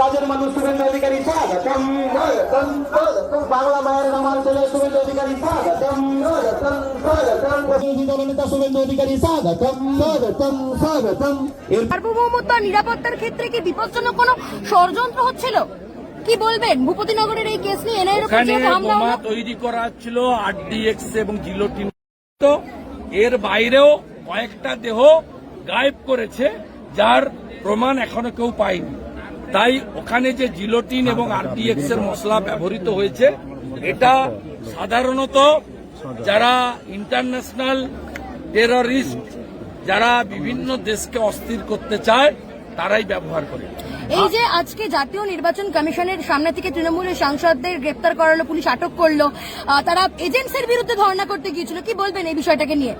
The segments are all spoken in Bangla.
কাজের মানুষ শুভেন্দু অধিকারী স্বাগতম। বাংলা মায়ের ছেলে শুভেন্দু অধিকারী স্বাগতম। সার্বভৌমত্ব নিরাপত্তার ক্ষেত্রে কি বিপজ্জনক কোনো ষড়যন্ত্র হচ্ছিল? কি বলবেন? ভূপতিনগরের এই কেস নিয়ে এনআইএর ওখানে বোমা তৈরি করা ছিল আরডিএক্স এবং জিলোটিন তো এর বাইরেও কয়েকটা দেহ গায়েব করেছে যার প্রমাণ এখনও কেউ পায়নি। তাই ওখানে যে জিলোটিন এবং আরডিএক্স এর মশলা ব্যবহৃত হয়েছে এটা সাধারণত যারা ইন্টারন্যাশনাল টেররিস্ট যারা বিভিন্ন দেশকে অস্থির করতে চায় তারাই ব্যবহার করে। এই যে আজকে জাতীয় নির্বাচন কমিশনের সামনে থেকে তৃণমূলের সাংসদদের গ্রেপ্তার করালো পুলিশ আটক করল তারা এজেন্সির বিরুদ্ধে ধর্ণা করতে গিয়েছিল। কি বলবেন এই বিষয়টাকে নিয়ে?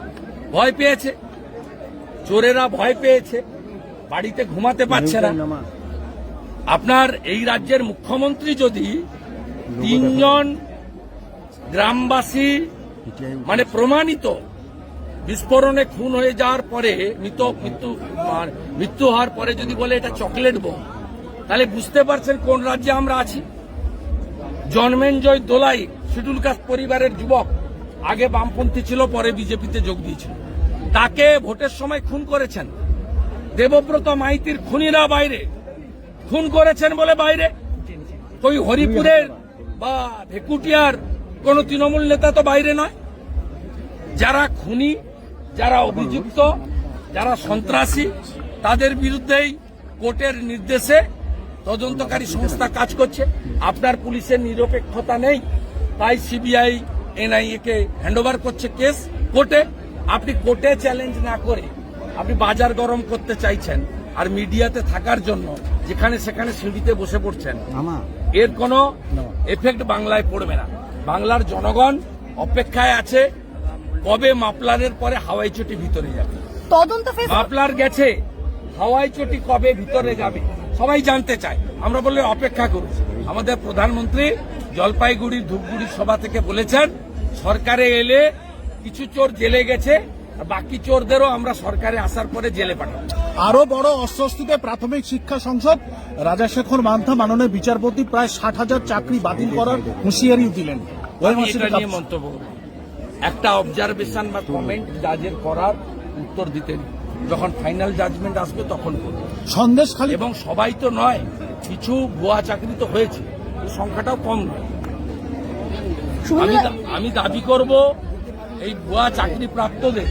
ভয় পেয়েছে। চোরেরা ভয় পেয়েছে। বাড়িতে ঘুমাতে পারছে না। আপনার এই রাজ্যের মুখ্যমন্ত্রী যদি তিনজন গ্রামবাসী মানে প্রমাণিত বিস্ফোরণে খুন হয়ে যাওয়ার পরে মৃত মৃত্যু মৃত্যু হওয়ার পরে যদি বলে এটা চকলেট বোম, তাহলে বুঝতে পারছেন কোন রাজ্যে আমরা আছি? জন্মেঞ্জয় দোলাই শিডুল কাস্ট পরিবারের যুবক আগে বামপন্থী ছিল, পরে বিজেপিতে যোগ দিয়েছিল। তাকে ভোটের সময় খুন করেছেন। দেবব্রত মাইতির খুনিরা বাইরে। খুন করেছেন বলে বাইরে? ওই হরিপুরের বা ভেকুটিয়ার কোন তৃণমূল নেতা তো বাইরে নয়? যারা খুনি, যারা অভিযুক্ত, যারা সন্ত্রাসী, তাদের বিরুদ্ধেই কোর্টের নির্দেশে তদন্তকারী সংস্থা কাজ করছে। আপনার পুলিশের নিরপেক্ষতা নেই, তাই সিবিআই, এনআইএ কে হ্যান্ডওভার করছে কেস কোর্টে। আপনি কোর্টে চ্যালেঞ্জ না করে আপনি বাজার গরম করতে চাইছেন আর মিডিয়াতে থাকার জন্য যেখানে সেখানে সিঁড়িতে বসে পড়ছেন। এর কোনো এফেক্ট বাংলায় পড়বে না। বাংলার জনগণ অপেক্ষায় আছে কবে মাপলারের পরে হাওয়াই চটি ভিতরে যাবে। তদন্ত মাপলার গেছে হাওয়াই চটি কবে ভিতরে যাবে সবাই জানতে চায়। আমরা বললে অপেক্ষা করুন। আমাদের প্রধানমন্ত্রী জলপাইগুড়ির ধূপগুড়ির সভা থেকে বলেছেন সরকারে এলে কিছু চোর জেলে গেছে আর বাকি চোরদেরও আমরা সরকারে আসার পরে জেলে পাঠাবো। আরও বড় অস্বস্তিতে প্রাথমিক শিক্ষা সংসদ রাজাশেখর মান্থা মাননীয় বিচারপতি প্রায় ষাট হাজার চাকরি বাতিল করার হুঁশিয়ারি দিলেন। মন্তব্য একটা অবজারভেশন বা কমেন্ট জাজের করার উত্তর দিতেন। যখন ফাইনাল জাজমেন্ট আসবে তখন করব। সন্দেশখালী এবং সবাই তো নয় কিছু ভুয়া চাকরি তো হয়েছে। সংখ্যাটাও কম নয়। আমি আমি দাবি করব এই ভুয়া চাকরি প্রাপ্তদের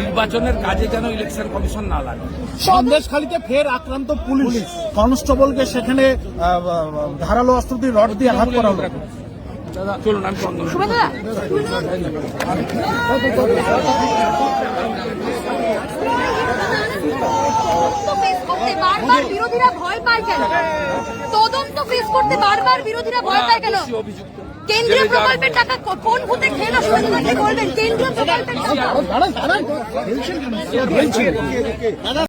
নির্বাচনের কাজে যেন ইলেকশন কমিশন না লাগে। সন্দেশখালীতে ফের আক্রান্ত পুলিশ। কনস্টেবলকে সেখানে ধারালো অস্ত্র দিয়ে রড দিয়ে আঘাত করা হলো চলুন আমি চন্দন তদন্ত ফেস করতে বারবার বিরোধীরা ভয় পায় কেন? তদন্ত ফেস করতে বারবার বিরোধীরা ভয় পায় কেন? কেন্দ্রীয় প্রকল্পের টাকা কোন ভূতে খেলো বলবেন। কেন্দ্রীয় প্রকল্পের টাকা